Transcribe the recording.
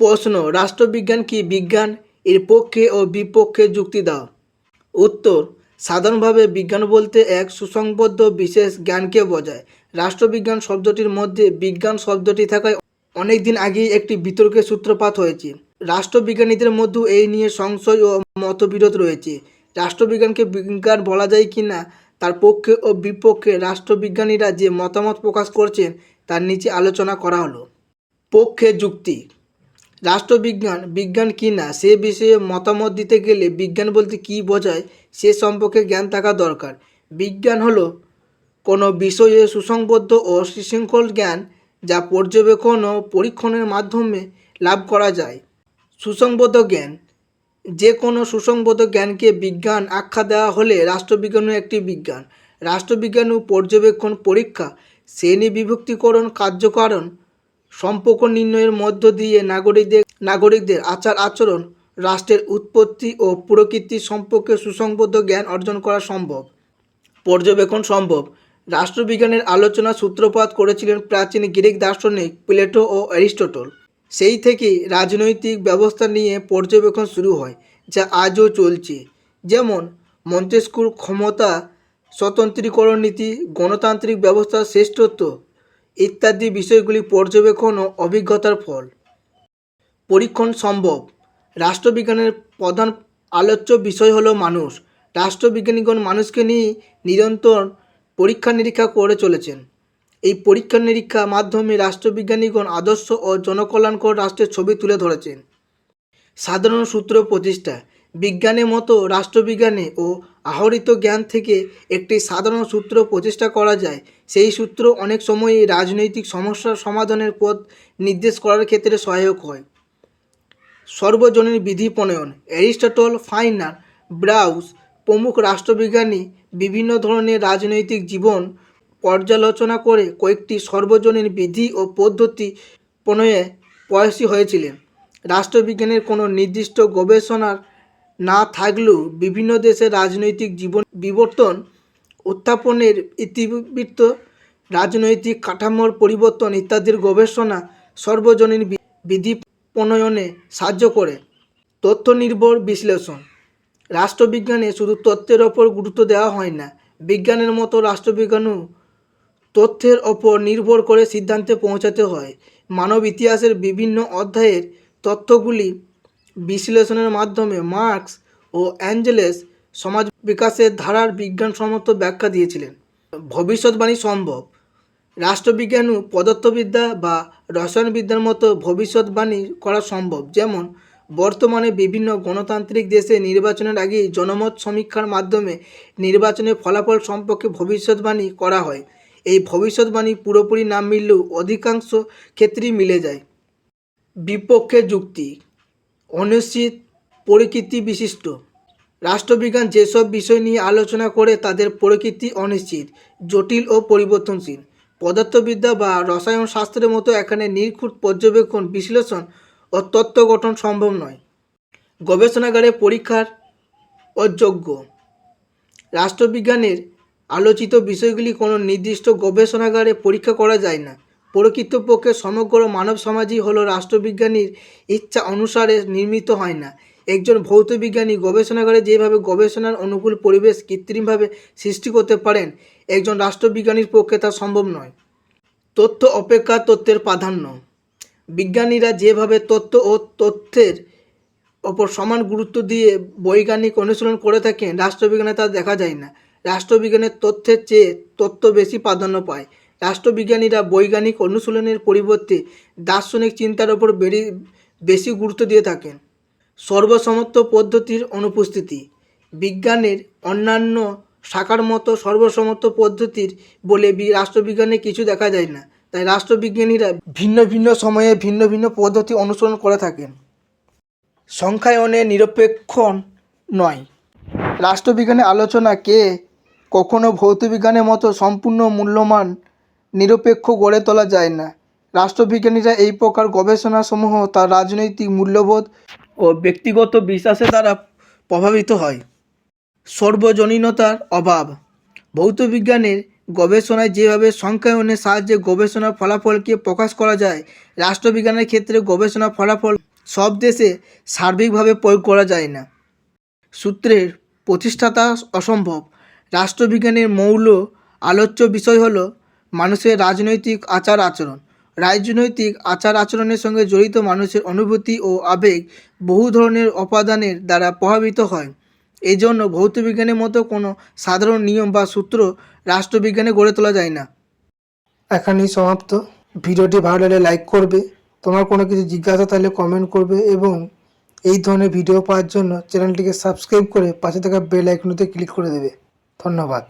প্রশ্ন, রাষ্ট্রবিজ্ঞান কি বিজ্ঞান? এর পক্ষে ও বিপক্ষে যুক্তি দাও। উত্তর, সাধারণভাবে বিজ্ঞান বলতে এক সুসংবদ্ধ বিশেষ জ্ঞানকে বোঝায়। রাষ্ট্রবিজ্ঞান শব্দটির মধ্যে বিজ্ঞান শব্দটি থাকায় অনেক দিন আগেই একটি বিতর্কের সূত্রপাত হয়েছে। রাষ্ট্রবিজ্ঞানীদের মধ্যেও এই নিয়ে সংশয় ও মতবিরোধ রয়েছে। রাষ্ট্রবিজ্ঞানকে বিজ্ঞান বলা যায় কি না, তার পক্ষে ও বিপক্ষে রাষ্ট্রবিজ্ঞানীরা যে মতামত প্রকাশ করছেন, তার নিচে আলোচনা করা হলো। পক্ষে যুক্তি। রাষ্ট্রবিজ্ঞান, বিজ্ঞান কি না, সে বিষয়ে মতামত দিতে গেলে বিজ্ঞান বলতে কী বোঝায়, সে সম্পর্কে জ্ঞান থাকা দরকার। বিজ্ঞান হলো কোনো বিষয়ে সুসংবদ্ধ ও সুশৃঙ্খল জ্ঞান যা পর্যবেক্ষণ ও পরীক্ষণের মাধ্যমে লাভ করা যায়। সুসংবদ্ধ জ্ঞান, যে কোনো সুসংবদ্ধ জ্ঞানকে বিজ্ঞান আখ্যা দেওয়া হলে রাষ্ট্রবিজ্ঞানও একটি বিজ্ঞান। রাষ্ট্রবিজ্ঞান ও পর্যবেক্ষণ পরীক্ষা শ্রেণি বিভক্তিকরণ কার্যকারণ সম্পর্ক নির্ণয়ের মধ্য দিয়ে নাগরিকদের নাগরিকদের আচার আচরণ, রাষ্ট্রের উৎপত্তি ও প্রকৃতি সম্পর্কে সুসংবদ্ধ জ্ঞান অর্জন করা সম্ভব। পর্যবেক্ষণ সম্ভব। রাষ্ট্রবিজ্ঞানের আলোচনা সূত্রপাত করেছিলেন প্রাচীন গ্রিক দার্শনিক প্লেটো ও অ্যারিস্টটল। সেই থেকেই রাজনৈতিক ব্যবস্থা নিয়ে পর্যবেক্ষণ শুরু হয়, যা আজও চলছে। যেমন, মন্তেস্কুর ক্ষমতা, স্বতন্ত্রীকরণ নীতি, গণতান্ত্রিক ব্যবস্থার শ্রেষ্ঠত্ব ইত্যাদি বিষয়গুলি পর্যবেক্ষণ ও অভিজ্ঞতার ফল। পরীক্ষণ সম্ভব। রাষ্ট্রবিজ্ঞানের প্রধান আলোচ্য বিষয় হলো মানুষ। রাষ্ট্রবিজ্ঞানীগণ মানুষকে নিয়ে নিরন্তর পরীক্ষা নিরীক্ষা করে চলেছেন। এই পরীক্ষা নিরীক্ষা মাধ্যমে রাষ্ট্রবিজ্ঞানীগণ আদর্শ ও জনকল্যাণকর রাষ্ট্রের ছবি তুলে ধরেছেন। সাধারণ সূত্র প্রতিষ্ঠা। বিজ্ঞানের মতো রাষ্ট্রবিজ্ঞানে ও আহরিত জ্ঞান থেকে একটি সাধারণ সূত্র প্রতিষ্ঠা করা যায়। সেই সূত্র অনেক সময়ই রাজনৈতিক সমস্যার সমাধানের পথ নির্দেশ করার ক্ষেত্রে সহায়ক হয়। সর্বজনীন বিধি প্রণয়ন। অ্যারিস্টটল, ফাইনার, ব্রাউস প্রমুখ রাষ্ট্রবিজ্ঞানী বিভিন্ন ধরনের রাজনৈতিক জীবন পর্যালোচনা করে কয়েকটি সর্বজনীন বিধি ও পদ্ধতি প্রণয়ে প্রয়াসী হয়েছিলেন। রাষ্ট্রবিজ্ঞানের কোনো নির্দিষ্ট গবেষণার না থাকলেও বিভিন্ন দেশের রাজনৈতিক জীবন বিবর্তন, উত্থাপনের ইতিবৃত্ত, রাজনৈতিক কাঠামোর পরিবর্তন ইত্যাদির গবেষণা সর্বজনীন বিধি প্রণয়নে সাহায্য করে। তথ্য নির্ভর বিশ্লেষণ। রাষ্ট্রবিজ্ঞানে শুধু তথ্যের ওপর গুরুত্ব দেওয়া হয় না, বিজ্ঞানের মতো রাষ্ট্রবিজ্ঞানও তথ্যের ওপর নির্ভর করে সিদ্ধান্তে পৌঁছাতে হয়। মানব ইতিহাসের বিভিন্ন অধ্যায়ের তথ্যগুলি বিশ্লেষণের মাধ্যমে মার্কস ও অ্যাঞ্জেলেস সমাজ বিকাশের ধারার বিজ্ঞানসম্মত ব্যাখ্যা দিয়েছিলেন। ভবিষ্যৎবাণী সম্ভব। রাষ্ট্রবিজ্ঞান ও পদার্থবিদ্যা বা রসায়নবিদ্যার মতো ভবিষ্যৎবাণী করা সম্ভব। যেমন, বর্তমানে বিভিন্ন গণতান্ত্রিক দেশে নির্বাচনের আগে জনমত সমীক্ষার মাধ্যমে নির্বাচনের ফলাফল সম্পর্কে ভবিষ্যৎবাণী করা হয়। এই ভবিষ্যৎবাণী পুরোপুরি না মিললেও অধিকাংশ ক্ষেত্রেই মিলে যায়। বিপক্ষে যুক্তি। অনিশ্চিত প্রকৃতি বিশিষ্ট। রাষ্ট্রবিজ্ঞান যেসব বিষয় নিয়ে আলোচনা করে তাদের প্রকৃতি অনিশ্চিত, জটিল ও পরিবর্তনশীল। পদার্থবিদ্যা বা রসায়ন শাস্ত্রের মতো এখানে নির্খুঁত পর্যবেক্ষণ, বিশ্লেষণ ও তত্ত্ব গঠন সম্ভব নয়। গবেষণাগারে পরীক্ষার অযোগ্য। রাষ্ট্রবিজ্ঞানের আলোচিত বিষয়গুলি কোনো নির্দিষ্ট গবেষণাগারে পরীক্ষা করা যায় না। প্রকৃতপক্ষে সমগ্র মানব সমাজই হলো রাষ্ট্রবিজ্ঞানীর ইচ্ছা অনুসারে নির্মিত হয় না। একজন ভৌতবিজ্ঞানী গবেষণাগারে যেভাবে গবেষণার অনুকূল পরিবেশ কৃত্রিমভাবে সৃষ্টি করতে পারেন, একজন রাষ্ট্রবিজ্ঞানীর পক্ষে তা সম্ভব নয়। তথ্য অপেক্ষা তথ্যের প্রাধান্য। বিজ্ঞানীরা যেভাবে তথ্য ও তথ্যের ওপর সমান গুরুত্ব দিয়ে বৈজ্ঞানিক অনুশীলন করে থাকেন, রাষ্ট্রবিজ্ঞানে তা দেখা যায় না। রাষ্ট্রবিজ্ঞানের তথ্যের চেয়ে তথ্য বেশি প্রাধান্য পায়। রাষ্ট্রবিজ্ঞানীরা বৈজ্ঞানিক অনুশীলনের পরিবর্তে দার্শনিক চিন্তার ওপর বেরি, বেশি গুরুত্ব দিয়ে থাকেন। সর্বসম্মত পদ্ধতির অনুপস্থিতি। বিজ্ঞানের অন্যান্য শাখার মতো সর্বসম্মত পদ্ধতির বলে রাষ্ট্রবিজ্ঞানে কিছু দেখা যায় না। তাই রাষ্ট্রবিজ্ঞানীরা ভিন্ন ভিন্ন সময়ে ভিন্ন ভিন্ন পদ্ধতি অনুসরণ করে থাকেন। সংখ্যায়নে নিরপেক্ষ নয়। রাষ্ট্রবিজ্ঞানের আলোচনা কে কখনো ভৌতবিজ্ঞানের মতো সম্পূর্ণ মূল্যমান নিরপেক্ষ গড়ে তোলা যায় না। রাষ্ট্রবিজ্ঞানীরা এই প্রকার গবেষণাসমূহ তার রাজনৈতিক মূল্যবোধ ও ব্যক্তিগত বিশ্বাসের দ্বারা প্রভাবিত হয়। সর্বজনীনতার অভাব। ভৌতবিজ্ঞানের গবেষণায় যেভাবে সংখ্যায়নের সাহায্যে গবেষণার ফলাফলকে প্রকাশ করা যায়, রাষ্ট্রবিজ্ঞানের ক্ষেত্রে গবেষণার ফলাফল সব দেশে সার্বিকভাবে প্রয়োগ করা যায় না। সূত্রের প্রতিষ্ঠাতা অসম্ভব। রাষ্ট্রবিজ্ঞানের মৌল আলোচ্য বিষয় হলো মানুষের রাজনৈতিক আচার আচরণ। রাজনৈতিক আচার আচরণের সঙ্গে জড়িত মানুষের অনুভূতি ও আবেগ বহু ধরনের উপাদানের দ্বারা প্রভাবিত হয়। এই জন্য ভৌতবিজ্ঞানের মতো কোনো সাধারণ নিয়ম বা সূত্র রাষ্ট্রবিজ্ঞানে গড়ে তোলা যায় না। এখানেই সমাপ্ত। ভিডিওটি ভালো লাগলে লাইক করবে। তোমার কোনো কিছু জিজ্ঞাসা থাকলে কমেন্ট করবে এবং এই ধরনের ভিডিও পাওয়ার জন্য চ্যানেলটিকে সাবস্ক্রাইব করে পাশে থাকা বেল আইকনতে ক্লিক করে দেবে। ধন্যবাদ।